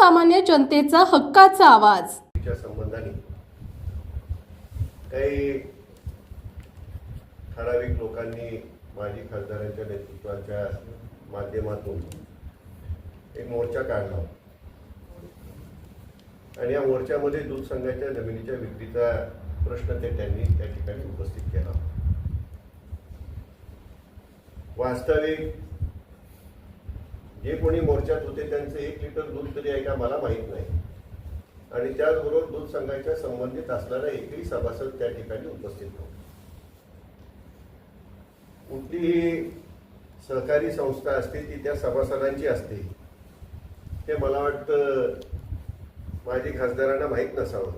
सर्वसामान्य जनतेचा हक्काचा आवाज. संबंधाने काही ठराविक लोकांनी माजी खासदारांच्या नेतृत्वाच्या माध्यमातून एक मोर्चा काढला. आणि या मोर्चामध्ये दूध संघाच्या जमिनीच्या विक्रीचा प्रश्न ते त्यांनी त्या ठिकाणी उपस्थित केला. वास्तविक जे कोणी मोर्चात होते त्यांचं एक लिटर दूध तरी आहे का मला माहीत नाही. आणि त्याचबरोबर दूध संघाच्या संबंधित असणारा एकही सभासद त्या ठिकाणी उपस्थित नव्हता. कुठलीही सहकारी संस्था असते ती त्या सभासदांची असते. ते मला वाटतं माझी खासदारांना माहीत नसावं.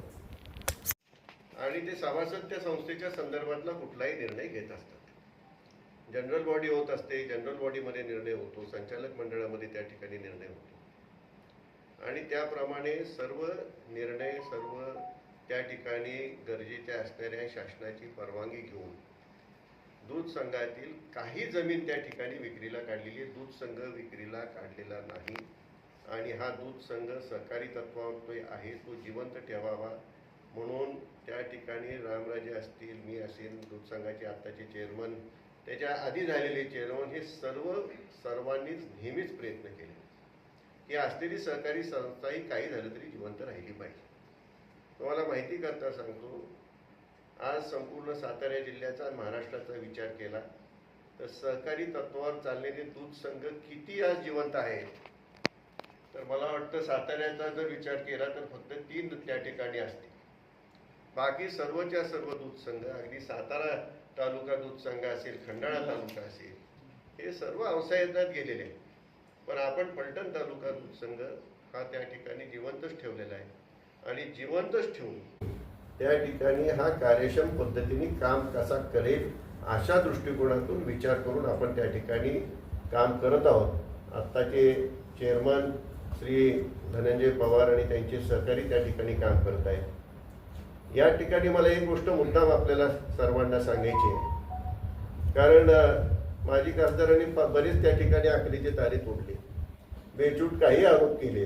आणि ते सभासद त्या संस्थेच्या संदर्भातला कुठलाही निर्णय घेत असतात. जनरल बॉडी होत असते जनरल बॉडीमध्ये निर्णय होतो संचालक मंडळामध्ये त्या ठिकाणी निर्णय होतो. आणि त्याप्रमाणे सर्व निर्णय सर्व त्या ठिकाणी गरजेच्या असणाऱ्या शासनाची परवानगी घेऊन दूध संघातील काही जमीन त्या ठिकाणी विक्रीला काढलेली दूध संघ विक्रीला काढलेला नाही. आणि हा दूध संघ सहकारी तत्वावर आहे तो जिवंत ठेवावा. म्हणून त्या ठिकाणी रामराजे असतील मी असेल दूध संघाचे आत्ताचे चेअरमन त्याच्या आधी झालेले चेअरमन हे सर्व सर्वांनीच नेहमीच प्रयत्न केले. की असलेली सहकारी संस्थाही काही झालं तरी जिवंत राहिली पाहिजे. तुम्हाला माहिती करता सांगतो आज संपूर्ण सातारा जिल्ह्याचा महाराष्ट्राचा विचार केला तर सहकारी तत्वावर चाललेले दूध संघ किती आज जिवंत आहे तर मला वाटतं साताऱ्याचा जर विचार केला तर फक्त तीन त्या ठिकाणी असतील. बाकी सर्वच्या सर्व दूध संघ अगदी सातारा तालुका दूध संघ असेल खंडाळा तालुका असेल हे सर्व अवसायात गेलेले आहेत. पण आपण पलटण तालुका दूध संघ हा त्या ठिकाणी जिवंतच ठेवलेला आहे. आणि जिवंतच ठेवून त्या ठिकाणी हा कार्यक्षम पद्धतीने काम कसा करेल अशा दृष्टिकोनातून विचार करून आपण त्या ठिकाणी काम करत आहोत. आत्ताचे चेअरमन श्री धनंजय पवार आणि त्यांचे सहकारी त्या ठिकाणी काम करत आहेत. या ठिकाणी मला एक गोष्ट मुद्दाम आपल्याला सर्वांना सांगायची आहे. कारण माझी माजी खासदारांनी बरीच त्या ठिकाणी आखरीची तारीख तोडली बेचूट काही आरोप केले.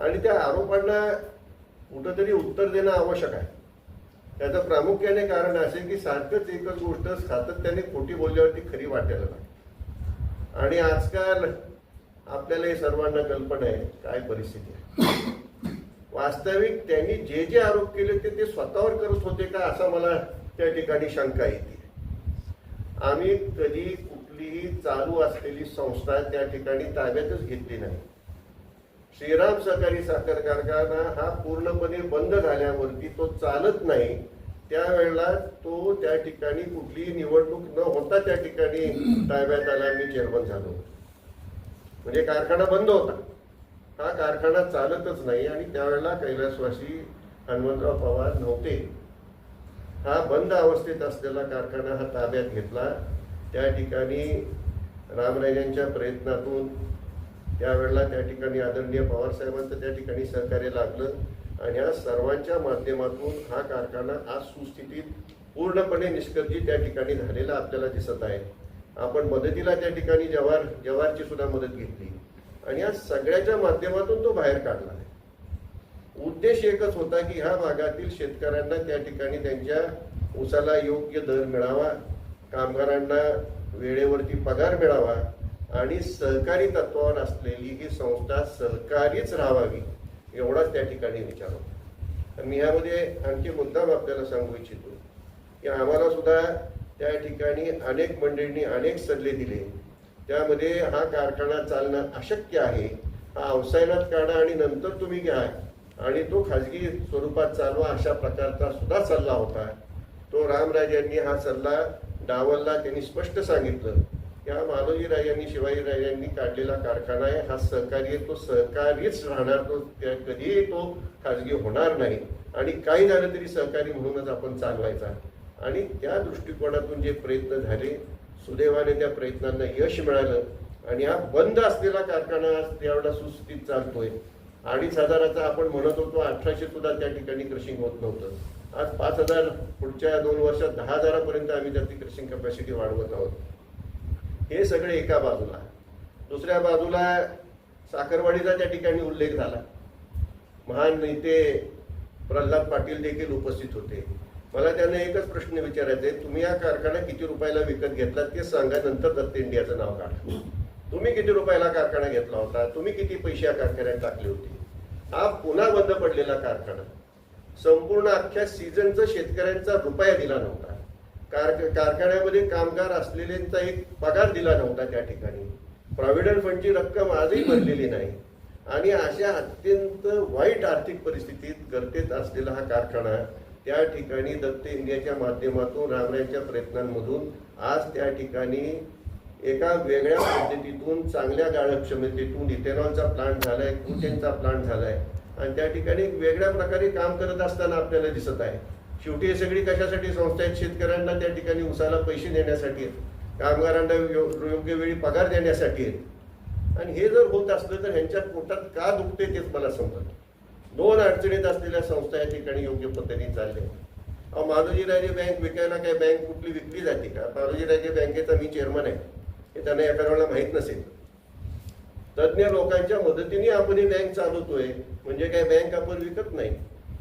आणि त्या आरोपांना कुठंतरी उत्तर देणं आवश्यक आहे. त्याचं प्रामुख्याने कारण असे की सारखंच एकच गोष्ट सातत्याने खोटी बोलल्यावरती खरी वाटायला लागते. आणि आजकाल आपल्याला हे सर्वांना कल्पना आहे काय परिस्थिती आहे. वास्तविक त्यांनी जे जे आरोप केले ते ते स्वतःवर करत होते का असा मला त्या ठिकाणी शंका येते. आम्ही कधी कुठलीही चालू असलेली संस्था त्या ठिकाणी ताब्यातच घेतली नाही. श्रीराम सहकारी साखर कारखाना हा पूर्णपणे बंद झाल्यावरती तो चालत नाही. त्यावेळेला तो त्या ठिकाणी कुठलीही निवडणूक न होता त्या ठिकाणी ताब्यात आला मी चेअरमन झालो. म्हणजे कारखाना बंद होता. हा कारखाना चालतच नाही आणि त्यावेळेला कैलासवासी हनुमंतराव पवार नव्हते. हा बंद अवस्थेत असलेला कारखाना हा ताब्यात घेतला. त्या ठिकाणी रामराजांच्या प्रयत्नातून त्यावेळेला त्या ठिकाणी आदरणीय पवार साहेबांचं त्या ठिकाणी सहकार्य लागलं आणि या सर्वांच्या माध्यमातून हा कारखाना आज सुस्थितीत पूर्णपणे निष्कर्षी त्या ठिकाणी झालेला आपल्याला दिसत आहे. आपण मदतीला त्या ठिकाणी जवार जवारची सुद्धा मदत घेतली. आणि या सगळ्याच्या माध्यमातून तो बाहेर काढला. आहे उद्देश एकच होता की ह्या भागातील शेतकऱ्यांना त्या ठिकाणी त्यांच्या ऊसाला योग्य दर मिळावा कामगारांना वेळेवरती पगार मिळावा आणि सहकारी तत्वावर असलेली ही संस्था सहकारीच राहावी एवढाच त्या ठिकाणी विचार होता. तर मी ह्यामध्ये आणखी मुद्दाम आपल्याला सांगू इच्छितो की आम्हाला सुद्धा त्या ठिकाणी अनेक मंडळींनी अनेक सल्ले दिले. त्यामध्ये हा कारखाना चालणं अशक्य आहे. हा अवसायनात काढा आणि नंतर तुम्ही घ्या. आणि तो खाजगी स्वरूपात चालवा अशा प्रकारचा सुद्धा सल्ला होता. तो रामराजांनी हा सल्ला डावलला त्यांनी स्पष्ट सांगितलं. या मालोजी यांनी शिवाजी यांनी काढलेला कारखाना आहे. हा सहकारी तो सहकारीच राहणार. तो कधीही तो खाजगी होणार नाही. आणि काही झालं तरी सहकारी म्हणूनच आपण चालवायचा. आणि त्या दृष्टिकोनातून जे प्रयत्न झाले सुदैवाने त्या प्रयत्नांना यश मिळालं आणि हा बंद असलेला कारखाना त्यावेळेला सुस्थितीत चालतोय. अडीच हजाराचा आपण म्हणत होतो अठराशे सुद्धा त्या ठिकाणी क्रशिंग होत नव्हतं. आज पाच हजार पुढच्या दोन वर्षात दहा हजारापर्यंत आम्ही त्याची क्रशिंग कॅपॅसिटी वाढवत आहोत. हे सगळे एका बाजूला. दुसऱ्या बाजूला साखरवाडीचा त्या ठिकाणी उल्लेख झाला. महान नेते प्रल्हाद पाटील देखील उपस्थित होते. मला त्यांना एकच प्रश्न विचारायचा आहे तुम्ही हा कारखाना किती रुपयाला विकत घेतला ते सांगा नंतर दत्त इंडियाचं नाव काढा. तुम्ही किती रुपयाला कारखाना घेतला होता तुम्ही किती पैसे या कारखान्यात टाकले होते? हा पुन्हा बंद पडलेला कारखाना. संपूर्ण अख्ख्या सीझनचा शेतकऱ्यांचा रुपया दिला नव्हता. कार कारखान्यामध्ये कामगार असलेल्यांचा एक पगार दिला नव्हता त्या ठिकाणी. प्रॉव्हिडंट फंडची रक्कम आजही भरलेली नाही. आणि अशा अत्यंत वाईट आर्थिक परिस्थितीत गर्तेत असलेला हा कारखाना त्या ठिकाणी दत्त इंडियाच्या माध्यमातून रामरायांच्या प्रयत्नांमधून आज त्या ठिकाणी एका वेगळ्या पद्धतीतून चांगल्या गाळक्षमतेतून इथेनॉलचा प्लांट झालाय क्रुटेनचा प्लांट झालाय. आणि त्या ठिकाणी एक वेगळ्या प्रकारे काम करत असताना आपल्याला दिसत आहे. शेवटी हे सगळी कशासाठी संस्था आहेत? शेतकऱ्यांना त्या ठिकाणी उसाला पैसे देण्यासाठी आहेत. कामगारांना यो- योग्य वेळी पगार देण्यासाठी आहेत. आणि हे जर होत असलं तर ह्यांच्या पोटात का दुखते तेच मला समजत दोन अडचणीत असलेल्या संस्था या ठिकाणी योग्य पद्धतीने चालल्या अहो माधवजीराजे बँक विकायला काय बँक कुठली विकली जाते का? माधवजीराजे बँकेचा मी चेअरमन आहे. हे त्यांना एका वेळेला माहीत नसेल. तज्ज्ञ लोकांच्या मदतीने आपण ही बँक चालवतोय. म्हणजे काय बँक आपण विकत नाही.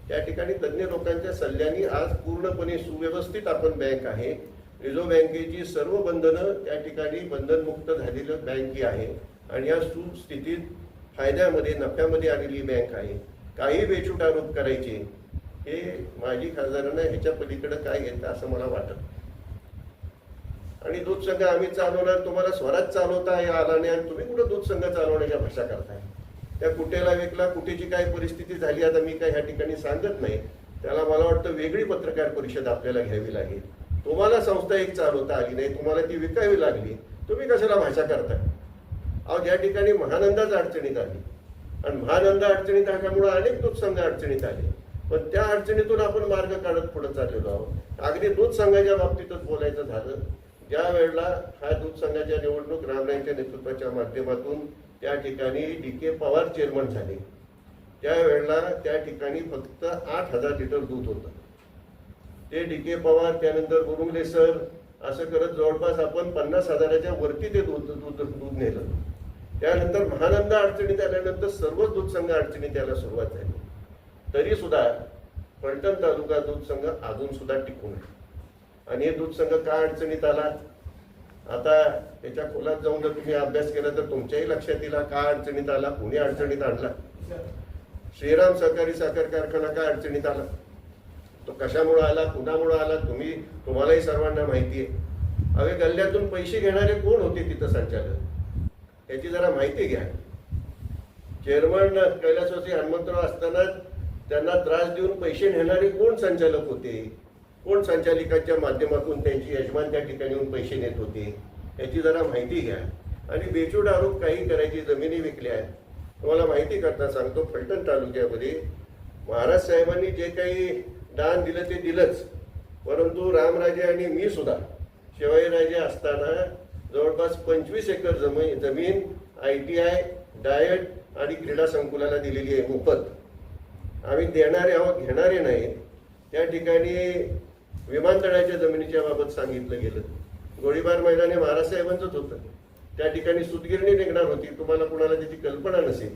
त्या ठिकाणी तज्ज्ञ लोकांच्या सल्ल्याने आज पूर्णपणे सुव्यवस्थित आपण बँक आहे. रिझर्व्ह बँकेची सर्व बंधनं त्या ठिकाणी बंधनमुक्त झालेलं बँक ही आहे. आणि या सुस्थितीत फायद्यामध्ये नफ्यामध्ये आलेली बँक आहे. काही बेछूट आरोप करायचे हे माजी खासदारांना ह्याच्या पलीकडे काय येतं असं मला वाटत आणि दूध संघ आम्ही चालवणार तुम्हाला स्वराज चालवता या आला नाही आणि तुम्ही कुठं दूध संघ चालवण्याच्या भाषा करताय? त्या कुठेला विकला कुठेची काय परिस्थिती झाली आता मी काय ह्या ठिकाणी सांगत नाही. त्याला मला वाटतं वेगळी पत्रकार परिषद आपल्याला घ्यावी लागेल. तुम्हाला संस्था एक चालवता आली नाही तुम्हाला ती विकावी लागली तुम्ही कशाला भाषा करताय? अहो ज्या ठिकाणी महानंदाच अडचणीत आली आणि महानंद अडचणीत आल्यामुळे अनेक दूध संघ अडचणीत आले. पण त्या अडचणीतून आपण मार्ग काढत पुढे चाललेलो आहोत. अगदी दूध संघाच्या बाबतीतच बोलायचं झालं. ज्या वेळेला हा दूध संघाच्या निवडणूक रामरायांच्या नेतृत्वाच्या माध्यमातून त्या ठिकाणी डी के पवार चेअरमन झाले. त्या वेळेला त्या ठिकाणी फक्त आठ हजार लिटर दूध होतं. ते डी के पवार त्यानंतर गुरुंगले सर असं करत जवळपास आपण पन्नास हजाराच्या वरती ते दूध दूध दूध नेलं. त्यानंतर महानंद अडचणीत आल्यानंतर सर्वच दूध संघ अडचणीत यायला सुरुवात झाली. तरी सुद्धा पलटण तालुका दूध संघ अजून सुद्धा टिकून आहे. आणि हे दूध संघ का अडचणीत आला? आता त्याच्या खोलात जाऊन जर तुम्ही अभ्यास केला तर तुमच्याही लक्षात येईल का अडचणीत आला कुणी अडचणीत आणला? श्रीराम सहकारी साखर कारखाना का अडचणीत आला? तो कशामुळे आला कुणामुळे आला तुम्ही तुम्हालाही सर्वांना माहिती आहे. अवे गल्ल्यातून पैसे घेणारे कोण होते तिथं संचालक? याची जरा माहिती घ्या. चेअरमन कैलासवासी हनुमंतराव असताना त्यांना त्रास देऊन पैसे नेणारे कोण संचालक होते? कोण संचालिकाच्या माध्यमातून त्यांची यजमान त्या ठिकाणी येऊन पैसे नेत होते? याची जरा माहिती घ्या. आणि बेचूड आरोप काही करायची जमिनी विकल्या आहेत. तुम्हाला माहिती करता सांगतो फलटण तालुक्यामध्ये महाराज साहेबांनी जे काही दान दिलं ते दिलंच. परंतु रामराजे आणि मी सुद्धा शिवाजीराजे असताना जवळपास पंचवीस एकर जमीन जमीन आय टी आय डायट आणि क्रीडा संकुलाला दिलेली आहे मोफत. आम्ही देणारे आहोत घेणारे नाही त्या ठिकाणी विमानतळाच्या जमिनीच्या बाबत सांगितलं गेलं. गोळीबार मैदान हे महाराजसाहेबांचंच होतं. त्या ठिकाणी सुतगिरणी निघणार होती तुम्हाला कुणाला त्याची कल्पना नसेल.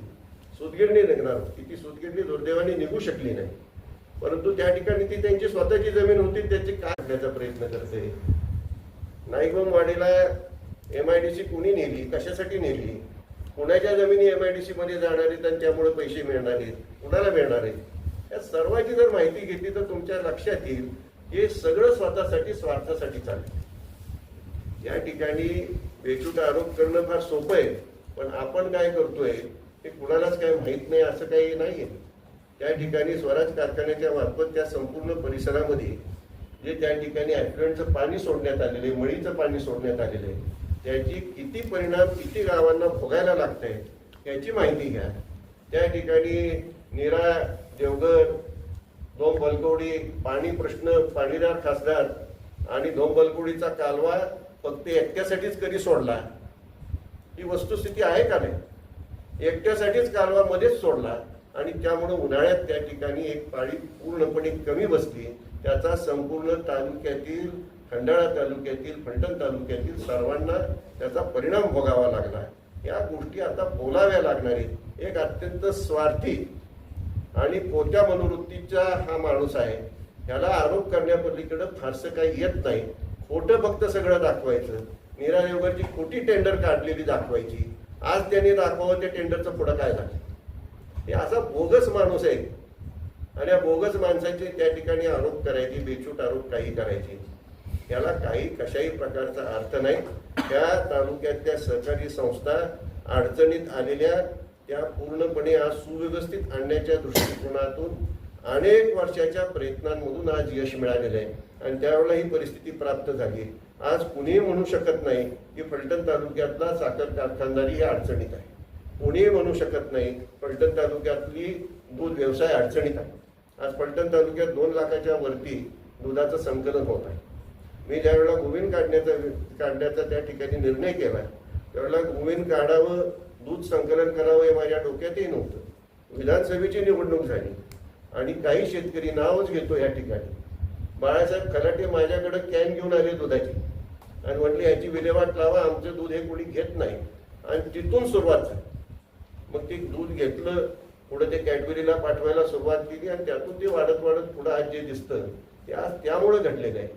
सुतगिरणी निघणार होती. ती सुतगिरणी दुर्दैवाने निघू शकली नाही. परंतु त्या ठिकाणी ती त्यांची स्वतःची जमीन होती त्याची काय करण्याचा प्रयत्न करते. नाईकबम वाडीला एम आय डी सी कुणी नेली? कशासाठी नेली? कुणाच्या जमिनी एम आय डी सी मध्ये जाणार आहेत आणि त्यामुळे पैसे मिळणार आहेत? कुणाला मिळणार आहेत? या सर्वांची जर माहिती घेतली तर तुमच्या लक्षात येईल हे सगळं स्वतःसाठी स्वार्थासाठी चालेल या ठिकाणी बेचूट आरोप करणं फार सोपं आहे पण आपण काय करतोय हे कुणालाच काय माहीत नाही असं काही नाहीये. त्या ठिकाणी स्वराज कारखान्याच्या मार्फत त्या संपूर्ण परिसरामध्ये जे त्या ठिकाणी ॲक्सिडेंटचं पाणी सोडण्यात आलेलं आहे मळीचं पाणी सोडण्यात आलेलं आहे त्याची किती परिणाम किती गावांना भोगायला लागते याची माहिती घ्या. त्या ठिकाणी निरा देवघर धोम बलकवडी पाणी प्रश्न पाणीदार खासदार आणि धोम बलकवडीचा कालवा फक्त एकट्यासाठीच कधी सोडला? ही वस्तुस्थिती आहे का नाही? एकट्यासाठीच कालवा मध्येच सोडला आणि त्यामुळे उन्हाळ्यात त्या ठिकाणी एक पाळी पूर्णपणे कमी बसली. त्याचा संपूर्ण तालुक्यातील खंडाळा तालुक्यातील फलटण तालुक्यातील सर्वांना त्याचा परिणाम भोगावा लागला. या गोष्टी आता बोलाव्या लागणार आहेत. एक अत्यंत स्वार्थी आणि पोत्या मनोवृत्तीचा हा माणूस आहे. ह्याला आरोप करण्यापलीकडं फारसं काही येत नाही. खोटं फक्त सगळं दाखवायचं. नीरा योगरची खोटी टेंडर काढलेली दाखवायची. आज त्यांनी दाखवावं त्या टेंडरचं पुढं काय झालं? हे असा बोगस माणूस आहे. आणि या बोगस माणसाचे त्या ठिकाणी आरोप करायचे बेछूट आरोप काही करायचे. याला काही कशाही प्रकारचा अर्थ नाही. त्या तालुक्यातल्या सहकारी संस्था अडचणीत आलेल्या त्या पूर्णपणे आज सुव्यवस्थित आणण्याच्या दृष्टिकोनातून अनेक वर्षाच्या प्रयत्नांमधून आज यश मिळालेलं आहे. आणि त्यावेळेला ही परिस्थिती प्राप्त झाली आज कुणीही म्हणू शकत नाही की फलटण तालुक्यातला साखर कारखानदारी ही अडचणीत आहे. कोणीही म्हणू शकत नाही फलटण तालुक्यातली दूध व्यवसाय अडचणीत आहे. आज फलटण तालुक्यात दोन लाखाच्या वरती दुधाचं संकलन होत आहे. मी ज्यावेळेला गोविंद काढण्याचा काढण्याचा त्या ठिकाणी निर्णय केला त्यावेळेला गोविंद काढावं दूध संकलन करावं हे माझ्या डोक्यातही नव्हतं. विधानसभेची निवडणूक झाली आणि काही शेतकरी नावच घेतो या ठिकाणी. बाळासाहेब खलाटे माझ्याकडे कॅन घेऊन आले दुधाची आणि म्हटले ह्याची विल्हेवाट लावा आमचं दूध हे कोणी घेत नाही. आणि तिथून सुरुवात झाली. मग ते दूध घेतलं पुढे ते कॅडबरीला पाठवायला सुरुवात केली आणि त्यातून ते वाढत वाढत पुढं आज जे दिसतं ते आज घडलेलं आहे.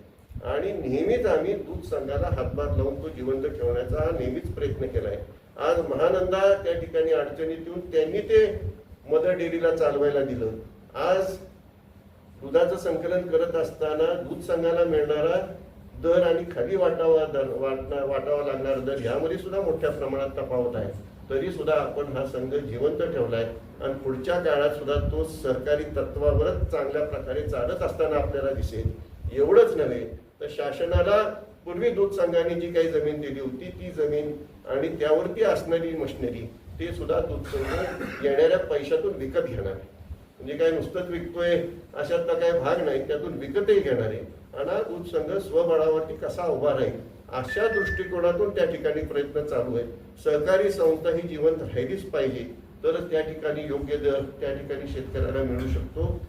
आणि नेहमीच आम्ही दूध संघाला हातभार लावून तो जिवंत ठेवण्याचा हा नेहमीच प्रयत्न केलाय. आज महानंदा त्या ठिकाणी अडचणीत येऊन त्यांनी ते मदर डेअरीला चालवायला दिलं. आज दुधाचं संकलन करत असताना दूध संघाला मिळणारा दर आणि खाली वाटावा दर वाटणा वाटावा लागणारा दर यामध्ये सुद्धा मोठ्या प्रमाणात तफावत आहे. तरी सुद्धा आपण हा संघ जिवंत ठेवलाय आणि पुढच्या काळात सुद्धा तो सरकारी तत्वावरच चांगल्या प्रकारे चालत असताना आपल्याला दिसेल. एवढंच नव्हे तर शासनाला पूर्वी दूध संघाने जी काही जमीन दिली होती ती जमीन आणि त्यावरती असणारी मशिनरी ते सुद्धा दूध संघ येणाऱ्या पैशातून विकत घेणार आहे. म्हणजे काय नुसतंच विकतोय अशातला काही भाग नाही त्यातून विकतही घेणार आहे. आणि दूध संघ स्वबळावरती कसा उभा राहील अशा दृष्टिकोनातून त्या ठिकाणी प्रयत्न चालू आहे सहकारी संस्था ही जिवंत राहिलीच पाहिजे तरच त्या ठिकाणी योग्य दर त्या ठिकाणी शेतकऱ्याला मिळू शकतो.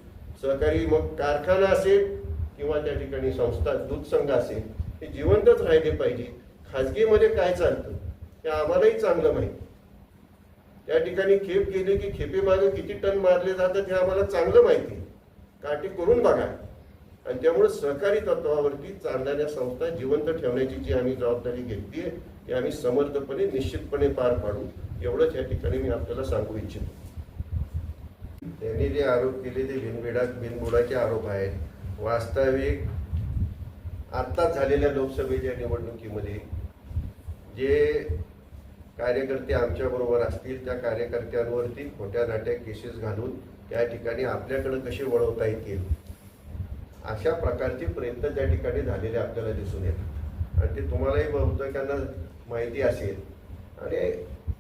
सहकारी मग कारखाना असेल किंवा त्या ठिकाणी संस्था दूध संघ असेल हे जिवंतच राहिले पाहिजे. खाजगीमध्ये काय चालतं ते आम्हालाही चांगलं माहिती. त्या ठिकाणी खेप गेली की खेपेमागे किती टन मारले जातात हे आम्हाला चांगलं माहिती काठी करून बघा. आणि त्यामुळे सहकारी तत्वावरती चालणाऱ्या संस्था जिवंत ठेवण्याची जी आम्ही जबाबदारी घेतली आहे ती आम्ही समर्थपणे निश्चितपणे पार पाडू. एवढंच या ठिकाणी मी आपल्याला सांगू इच्छितो. त्यांनी जे आरोप केले ते बिनबिडा बिनबुडाचे आरोप आहेत. वास्तविक आत्ताच झालेल्या लोकसभेच्या निवडणुकीमध्ये जे कार्यकर्ते आमच्याबरोबर असतील त्या कार्यकर्त्यांवरती खोट्या नाट्या केसेस घालून त्या ठिकाणी आपल्याकडं कसे वळवता येतील अशा प्रकारचे प्रयत्न त्या ठिकाणी झालेले आपल्याला दिसून येतात. आणि ते तुम्हालाही बहुतेकांना माहिती असेल. आणि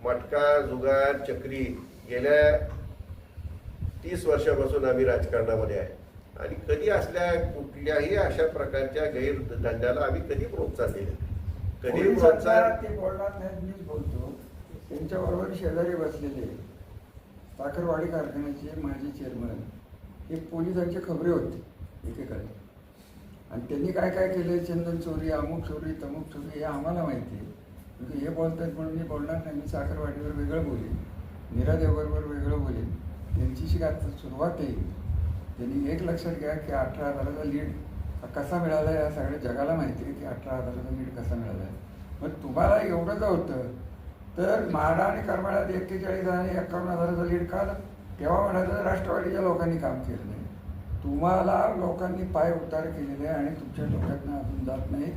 मटका जुगार चक्री गेल्या तीस वर्षापासून आम्ही राजकारणामध्ये आहे. आणि कधी असल्या कुठल्याही अशा प्रकारच्या गैरधंद्याला आम्ही कधी प्रोत्साहन दिले. कधी प्रोत्साहन ते बोलणार मीच बोलतो. त्यांच्याबरोबर शेजारी बसलेले साखरवाडी कारखान्याचे माजी चेअरमन हे पोलिसांचे खबरे होते एकेकाळी. आणि त्यांनी काय काय केले चंदन चोरी अमुक चोरी तमुक चोरी हे आम्हाला माहिती आहे. हे बोलतात म्हणून मी बोलणार नाही. मी साखरवाडीवर वेगळं बोलेन. नीरा देवगरवर वेगळं बोलेन. त्यांची आता सुरुवात आहे. त्यांनी एक लक्षात घ्या की अठरा हजाराचा लीड कसा मिळाला या सगळ्या जगाला माहिती आहे की अठरा हजाराचा लीड कसा मिळाला आहे. मग तुम्हाला एवढं जर होतं तर म्हाडा आणि करमाळ्यात एक्केचाळीस आणि एकावन्न हजाराचा लीड का तेव्हा म्हणायचं राष्ट्रवादीच्या लोकांनी काम केलं नाही. तुम्हाला लोकांनी पाय उतार केलेले आहे आणि तुमच्या डोक्यातनं अजून जात नाही.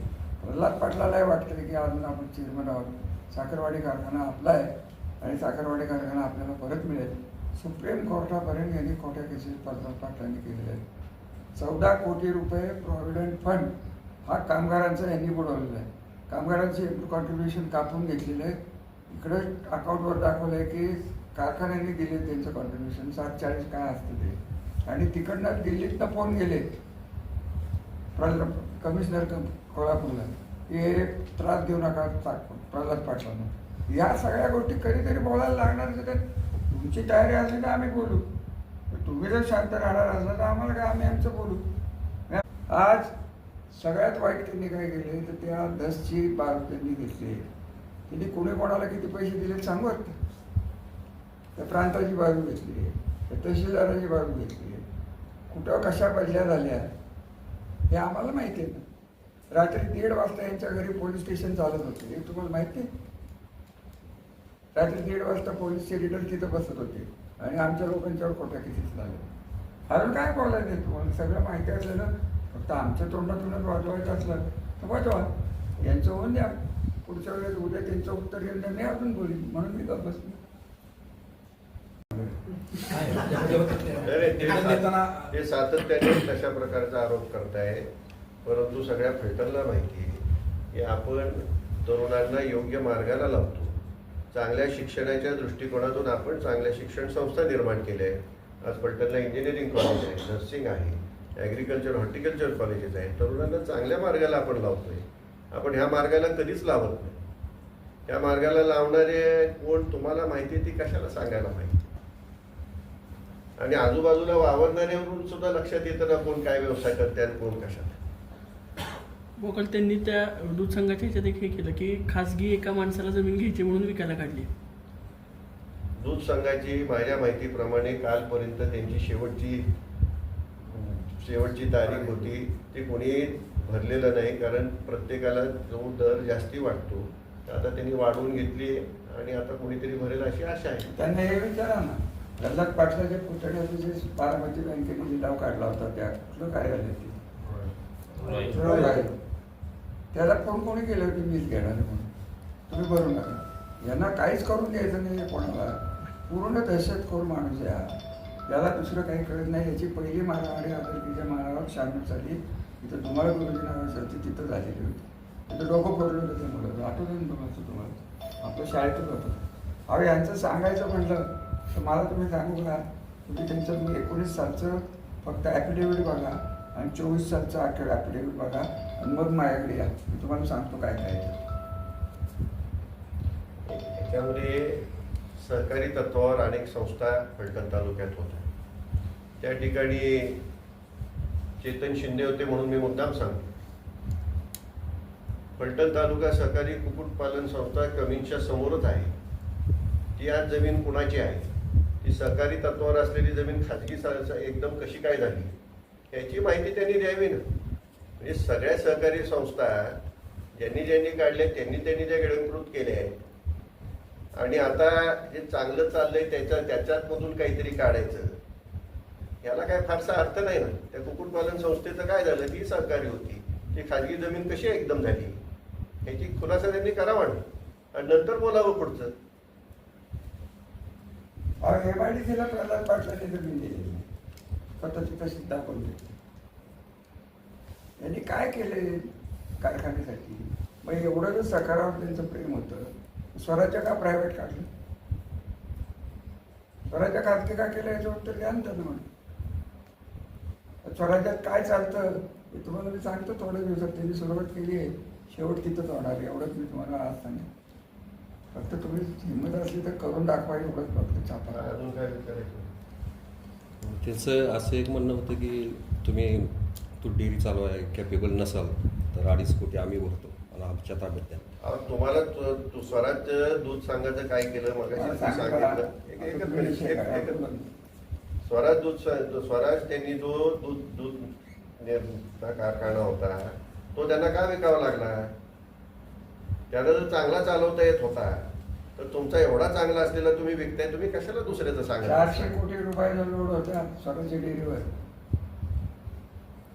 प्रल्हाद पाटलालाही वाटतं की अजून आपण चेअरमन आहोत. साखरवाडी कारखाना आपला आहे आणि साखरवाडी कारखाना आपल्याला परत मिळेल. सुप्रीम कोर्टापर्यंत यांनी खोट्या केसेस प्रल्हाद त्यांनी केलेले आहेत. चौदा कोटी रुपये प्रॉव्हिडंट फंड हा कामगारांचा यांनी बुडवलेला आहे. कामगारांचे कॉन्ट्रीब्युशन कापून घेतलेलं आहे. इकडे अकाउंटवर दाखवलं आहे की कारखान्यांनी दिले त्यांचं कॉन्ट्रीब्युशन सात चाळीस काय असतं ते. आणि तिकडनं दिल्लीतनं फोन गेले प्रल्हाद कमिशनर कोल्हापूरला. हे त्रास देऊ नका प्रल्हाद पाटलांना. या सगळ्या गोष्टी कधीतरी बोलायला लागणार तर तुमची तयारी असली तर आम्ही बोलू. तुम्ही जर शांत राहणार असला तर आम्हाला काय आम्ही आमचं बोलू. आज सगळ्यात वाईट त्यांनी काय केले तर त्या दसची बाब त्यांनी घेतली. तिने कोणी कोणाला किती पैसे दिले सांगू वाटतं? त्या प्रांताची बाजू घेतली आहे त्या तहसीलदाराची बाजू घेतली. आहे कुठं कशा बदल्या झाल्या हे आम्हाला माहिती आहे. ना रात्री दीड वाजता यांच्या घरी पोलीस स्टेशन चालत होते. हे तुम्हाला माहिती आहे? रात्री दीड वाजता पोलीसचे लीडर तिथं बसत होते. आणि आमच्या लोकांच्यावर खोट्या केसेस लागले अजून काय बोलायचं तुम्हाला? सगळं माहिती असलं ना? फक्त आमच्या तोंडातूनच वाजवायचं असलं तर वाजवा. यांचं होऊन द्या. पुढच्या वेळेस उद्या त्यांचं उत्तर येईल तर मी अजून बोलीन. म्हणून मी गप्प बसलो. हे ते सातत्याने तशा प्रकारचा आरोप करताय? परंतु सगळ्या फिल्टरला माहिती आहे की आपण तरुणांना योग्य मार्गाला लावतो. चांगल्या शिक्षणाच्या दृष्टिकोनातून आपण चांगल्या शिक्षण संस्था निर्माण केल्या आहेत. आज पलटणला इंजिनिअरिंग कॉलेज आहे नर्सिंग आहे ॲग्रिकल्चर हॉर्टिकल्चर कॉलेजेस आहेत तरुणांना चांगल्या मार्गाला आपण लावतोय. आपण ह्या मार्गाला कधीच लावत नाही. त्या मार्गाला लावणारे कोण तुम्हाला माहिती आहे ती कशाला सांगायला माहिती आणि आजूबाजूला वावरणाऱ्यावरून सुद्धा लक्षात येतं ना कोण काय व्यवसाय करते आणि कोण कशात बोकल त्यांनी त्या दूध संघाच्या ह्याच्यात एक हे केलं की खासगी एका माणसाला जमीन घ्यायची म्हणून विकायला काढली. दूध संघाची माझ्या माहितीप्रमाणे कालपर्यंत त्यांची शेवटची शेवटची तारीख होती. ते कोणी भरलेलं नाही कारण प्रत्येकाला जो दर जास्ती वाटतो आता त्यांनी वाढवून घेतली आणि आता कोणीतरी भरेल अशी आशा आहे. त्यांना हे विचारा ना. लल्लाट पाटलाच्या पुतण्याचं जे बारामती बँकेने लिलाव काढला होता त्या कुठलं कार्यालय ते. त्याला फोन कोणी केलं की मीच घेणार म्हणून? तुम्ही भरू नका. यांना काहीच करून द्यायचं नाही कोणाला. पूर्ण दहशतखोर माणूस या याला दुसरं काही कळत नाही. याची पहिली मारामारी आदरकीच्या मारावर शामिल झाली. इथं तुम्हाला गुरुजी नावाची होती तिथं झालेली होती. तिथं डोकं पडलं होतं ते मुलं. आठवतं तुम्हाला तुम्हाला? आपलं शाळेतच होतं. अहो यांचं सांगायचं म्हटलं तर मला तुम्ही सांगू का? तुम्ही त्यांचं एकोणीस सालचं फक्त ॲफिडेव्हिट बघा. आणि चोवीस सालचं आठवडा ॲफिडेव्हिट बघा. आणि मग माझ्याकडे या. मी तुम्हाला सांगतो काय काय त्यामध्ये सरकारी तत्वावर अनेक संस्था फलटण तालुक्यात होत्या त्या ठिकाणी चेतन शिंदे होते म्हणून मी मुद्दाम सांगतो. फलटण तालुका सहकारी कुक्कुटपालन संस्था कमींच्या समोरच आहे. ती आज जमीन कुणाची आहे? ती सहकारी तत्वावर असलेली जमीन खाजगी सा एकदम कशी काय झाली? याची माहिती त्यांनी द्यावी ना. म्हणजे सगळ्या सहकारी संस्था ज्यांनी ज्यांनी काढल्या त्यांनी त्यांनी त्या गिळंकृत केल्या आहेत. आणि आता जे चांगलं चाललंय त्याच्या त्याच्यातमधून काहीतरी काढायचं. याला काय फारसा अर्थ नाही ना. त्या कुक्कुटपालन संस्थेचं काय झालं? ती सहकारी होती. ती खाजगी जमीन कशी एकदम झाली? याची खुलासा त्यांनी करावा ना. आणि नंतर बोलावं पुढचं. एमआयडीसीला प्रल्हाद जमीन दिली स्वतःची तशीच दाखवली दिली यांनी काय केले कारखान्यासाठी? मग एवढं जर सकारावर त्यांचं प्रेम होतं स्वराज्य का प्रायव्हेट काढलं? स्वराज्य खाजगी का केलं याचं उत्तर द्या ना त्यांना म्हणून. स्वराज्यात काय चालतं हे तुम्हाला मी सांगतो थोड्या दिवसात त्यांनी सुरुवात केली आहे. शेवट तिथंच होणार एवढंच मी तुम्हाला आज सांगेन. फक्त तुम्ही हिंमत असली तर करून दाखवा एवढंच फक्त छापा. अजून काय विचारायचं? त्यांचं असं एक म्हणणं होतं की तुम्ही तू डेअरी चालवाय कॅपेबल नसाल तर अडीच कोटी आम्ही भरतो. आणि आमच्या ताब्यात द्या. अहो, तुम्हाला तु- तु- स्वराज्य दूध संघाचं काय केलं? मग. सांगितलं. स्वराज दूध स- स्वराज त्यांनी जो दूध दूध निर्मितीचा कारखाना होता तो त्यांना का विकावा लागला? त्याला जर चांगला चालवता येत होता तर तुमचा एवढा चांगला असलेला तुम्ही विकताय तुम्ही कशाला दुसऱ्याचं चारशे सांगा कोटी रुपयाचा लोड होता स्वराज्य डेअरीवर.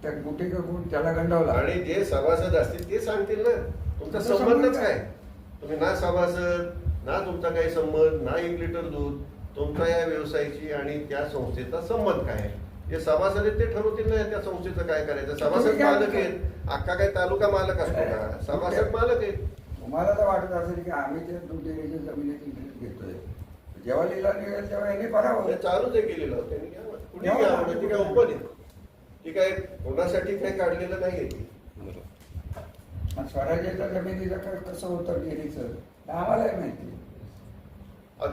त्या कुठे का कोण त्याला गंडावला. आणि जे सभासद असतील ते सांगतील ना. तुमचा तुमचा संबंधच संबंध काय? तुम्ही ना सभासद ना तुमचा काही संबंध ना एक लिटर दूध तुमचा या व्यवसायाची आणि त्या संस्थेचा संबंध काय आहे? जे सभासद आहेत ते ठरवतील ना त्या संस्थेचं काय करायचं? तुम्ही सभासद काय मालक म्हणता? आहेत. अख्खा काय तालुका मालक असतो का? सभासद मालक आहेत. तुम्हाला तर वाटत असेल की आम्ही दूध डेअरीच्या जमिनीत इंटरेस्ट घेतोय. जेव्हा लिहिला निघेल तेव्हा यांनी करावं. ते चालूच आहे केलेलं त्यांनी घ्यावं. कुणी घ्यावं घ्यावं ना. ती काय ओपन आहे? ती काय कोणासाठी काही काढलेलं ती. आणि स्वराज्याच्या जमिनीचं काय कसं होतं डेअरीचं हे आम्हालाही माहिती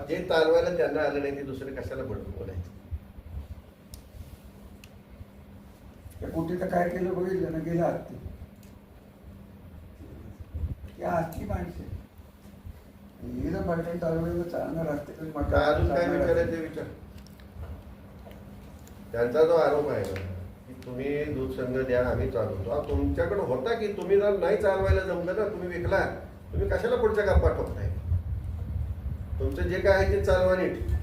जे चालवायला त्यांना आलं नाही ते दुसरे कशाला बडबड बोलायचं? कुठे तर काय केलं बघितलं ना गेलं या हत्ती माणसे विविध पार्टी मग आता अजून काय विचारायचे. विचार त्यांचा जो आरोप आहे की तुम्ही दूध संघ द्या आम्ही चालवतो तुमच्याकडे होता की तुम्ही जर नाही चालवायला जमलं ना तुम्ही विकला तुम्ही कशाला पुढच्या गप्पा ठोकताय तुमचं जे काय आहे ते चालवा नीट